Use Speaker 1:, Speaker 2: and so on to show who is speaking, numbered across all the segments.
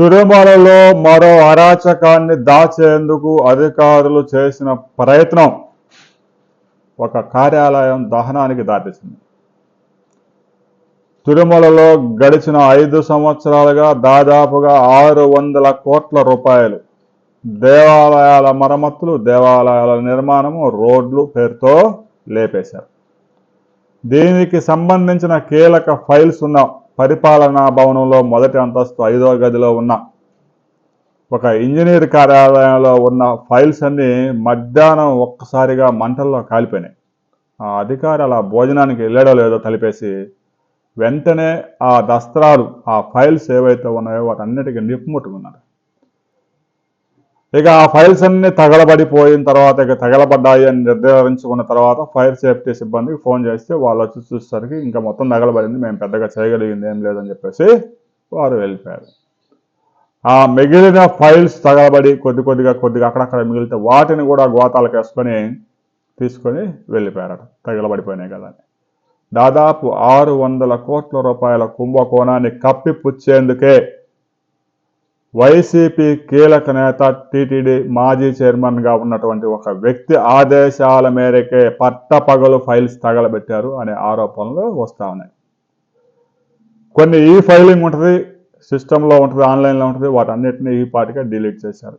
Speaker 1: తిరుమలలో మరో అరాచకాన్ని దాచేందుకు అధికారులు చేసిన ప్రయత్నం ఒక కార్యాలయం దహనానికి దాటిసింది. తిరుమలలో గడిచిన ఐదు సంవత్సరాలుగా దాదాపుగా ఆరు వందల కోట్ల రూపాయలు దేవాలయాల మరమ్మతులు దేవాలయాల నిర్మాణము రోడ్లు పేరుతో లేపేశారు. దీనికి సంబంధించిన కీలక ఫైల్స్ ఉన్నాం. పరిపాలనా భవనంలో మొదటి అంతస్తు ఐదో గదిలో ఉన్న ఒక ఇంజనీర్ కార్యాలయంలో ఉన్న ఫైల్స్ అన్నీ మధ్యాహ్నం ఒక్కసారిగా మంటల్లో కాలిపోయినాయి. ఆ అధికారి అలా భోజనానికి వెళ్ళాడో లేదో తలిపేసి వెంటనే ఆ దస్త్రాలు ఆ ఫైల్స్ ఏవైతే ఉన్నాయో వాటన్నిటికీ నిప్పుముట్టుకున్నారు. ఇక ఆ ఫైల్స్ అన్ని తగలబడిపోయిన తర్వాత ఇక తగలబడ్డాయి అని నిర్ధారించుకున్న తర్వాత ఫైర్ సేఫ్టీ సిబ్బందికి ఫోన్ చేస్తే వాళ్ళు వచ్చి చూసేసరికి ఇంకా మొత్తం తగలబడింది మేము పెద్దగా చేయగలిగింది ఏం లేదని చెప్పేసి వారు వెళ్ళిపోయారు ఆ మిగిలిన ఫైల్స్ తగలబడి కొద్ది కొద్దిగా కొద్దిగా అక్కడక్కడ మిగిలితే వాటిని కూడా గోతాలకు వేసుకొని తీసుకొని వెళ్ళిపోయారట తగలబడిపోయినాయి కదా అని. దాదాపు ఆరు వందల కోట్ల రూపాయల కుంభకోణాన్ని కప్పిపుచ్చేందుకే వైసీపీ కీలక నేత టీటీడీ మాజీ చైర్మన్గా ఉన్నటువంటి ఒక వ్యక్తి ఆదేశాల మేరకే పట్టపగలు ఫైల్స్ తగలబెట్టారు అనే ఆరోపణలు వస్తూ ఉన్నాయి. కొన్ని ఈ ఫైలింగ్ ఉంటుంది సిస్టంలో ఉంటుంది ఆన్లైన్లో ఉంటుంది వాటన్నిటిని ఈ పాటిగా డిలీట్ చేశారు.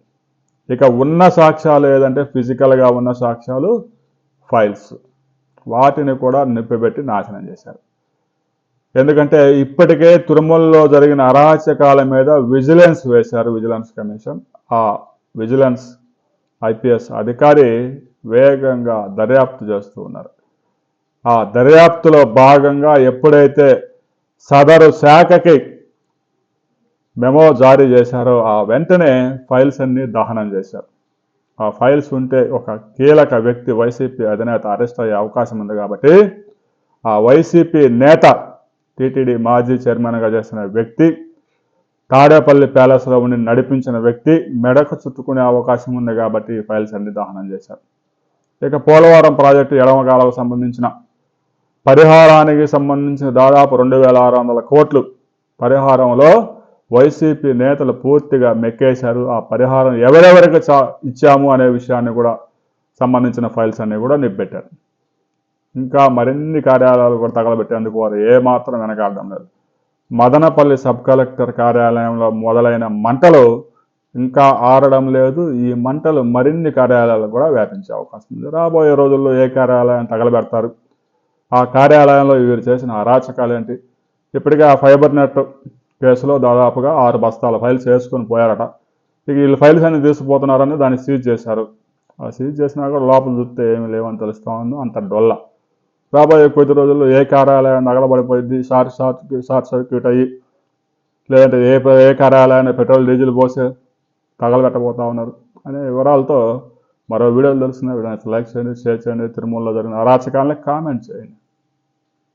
Speaker 1: ఇక ఉన్న సాక్ష్యాలు ఏదంటే ఫిజికల్గా ఉన్న సాక్ష్యాలు ఫైల్స్. వాటిని కూడా నిప్పిపెట్టి నాశనం చేశారు. ఎందుకంటే ఇప్పటికే తిరుమలలో జరిగిన అరాచకాల మీద విజిలెన్స్ వేశారు విజిలెన్స్ కమిషన్. ఆ విజిలెన్స్ ఐపీఎస్ అధికారి వేగంగా దర్యాప్తు చేస్తూ ఉన్నారు. ఆ దర్యాప్తులో భాగంగా ఎప్పుడైతే సదరు శాఖకి మెమో జారీ చేశారో ఆ వెంటనే ఫైల్స్ అన్ని దహనం చేశారు. ఆ ఫైల్స్ ఉంటే ఒక కీలక వ్యక్తి వైసీపీ అధినేత అరెస్ట్ అయ్యే అవకాశం ఉంది కాబట్టి ఆ వైసీపీ నేత టీటీడీ మాజీ చైర్మన్గా చేసిన వ్యక్తి తాడేపల్లి ప్యాలెస్లో ఉండి నడిపించిన వ్యక్తి మెడకు చుట్టుకునే అవకాశం ఉంది కాబట్టి ఈ ఫైల్స్ అన్ని దహనం చేశారు. ఇక పోలవరం ప్రాజెక్టు ఎడమగాలకు సంబంధించిన పరిహారానికి సంబంధించిన దాదాపు రెండు వేల ఆరు వందల కోట్లు పరిహారంలో వైసీపీ నేతలు పూర్తిగా మెక్కేశారు. ఆ పరిహారం ఎవరెవరికి చా- ఇచ్చాము అనే విషయాన్ని కూడా సంబంధించిన ఫైల్స్ అన్ని కూడా నిప్పెట్టారు. ఇంకా మరిన్ని కార్యాలయాలు కూడా తగలబెట్టేందుకు వారు ఏమాత్రం వెనకాడడం లేదు. మదనపల్లి సబ్ కలెక్టర్ కార్యాలయంలో మొదలైన మంటలు ఇంకా ఆరడం లేదు. ఈ మంటలు మరిన్ని కార్యాలయాలు కూడా వ్యాపించే అవకాశం ఉంది. రాబోయే రోజుల్లో ఏ కార్యాలయం తగలబెడతారు? ఆ కార్యాలయంలో వీరు చేసిన అరాచకాలు ఏంటి? ఇప్పటికే ఆ ఫైబర్ నెట్ కేసులో దాదాపుగా ఆరు బస్తాల ఫైల్స్ వేసుకొని పోయారట. ఇక వీళ్ళు ఫైల్స్ అన్ని తీసుకుపోతున్నారని దాన్ని సీజ్ చేశారు. ఆ సీజ్ చేసినా కూడా లోపల చూస్తే ఏమి లేవని తెలుస్తా ఉందో. అంత డొల్ల. రాబోయే కొద్ది రోజుల్లో ఏ కార్యాలయం నగలబడిపోయింది? షార్ట్ షార్ట్ షార్ట్ సర్క్యూట్ అయ్యి లేదంటే ఏ ఏ కార్యాలయాన్ని పెట్రోల్ డీజిల్ పోసే తగలబెట్టబోతా ఉన్నారు. అనే వివరాలతో మరో వీడియోలు తెలుస్తున్నాయి. వీడియో లైక్ చేయండి షేర్ చేయండి. తిరుమలలో జరిగిన అరాచకాలని కామెంట్ చేయండి.